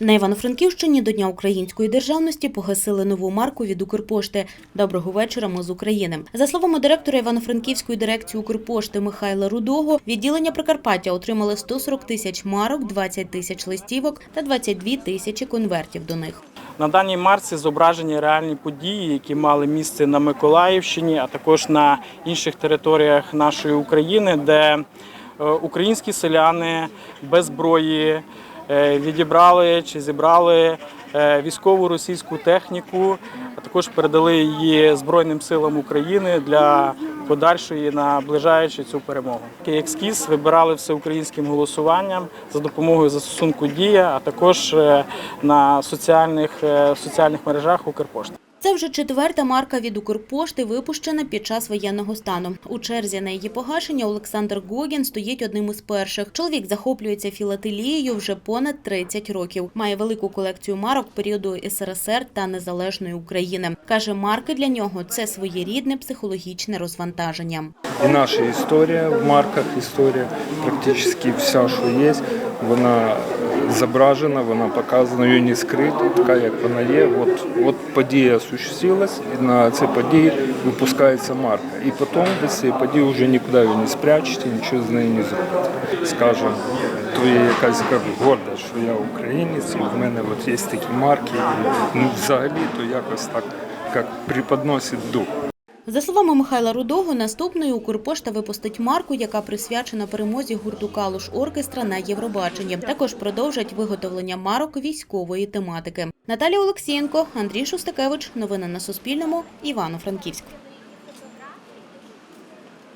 На Івано-Франківщині до Дня української державності погасили нову марку від Укрпошти. Доброго вечора. Ми з України. За словами директора Івано-Франківської дирекції Укрпошти Михайла Рудого, відділення Прикарпаття отримали 140 тисяч марок, 20 тисяч листівок та 22 тисячі конвертів до них. На даній марці зображені реальні події, які мали місце на Миколаївщині, а також на інших територіях нашої України, де е, українські селяни без зброї відібрали чи зібрали е, військову російську техніку, а також передали її Збройним силам України для подальшої наближаючи цю перемогу. Екскіз вибирали всеукраїнським голосуванням за допомогою застосунку Дія, а також е, на соціальних, е, соціальних мережах Укрпошти. Це вже четверта марка від Укрпошти, випущена під час воєнного стану. У черзі на її погашення Олександр Гогін стоїть одним із перших. Чоловік захоплюється філателією вже понад 30 років. Має велику колекцію марок періоду СРСР та незалежної України. каже, марки для нього це своєрідне психологічне розвантаження. І наша історія в марках, історія практично вся, що є, вона зображена, вона показана, її не скрито, така як вона є. От, от подія осуществилась, і на цій події випускається марка. І потім без цієї події вже нікуди її не спрячете, нічого з нею не зробите. Скажемо, то є якась як гордость, що я українець, і в мене от є такі марки. І, ну, взагалі то якось так, як преподносить дух. За словами Михайла Рудого, наступною Укрпошта випустить марку, яка присвячена перемозі гурту Калуш Оркестра на Євробаченні. Також продовжать виготовлення марок військової тематики. Наталія Олексієнко, Андрій Шустакевич. Новини на Суспільному. Івано-Франківськ.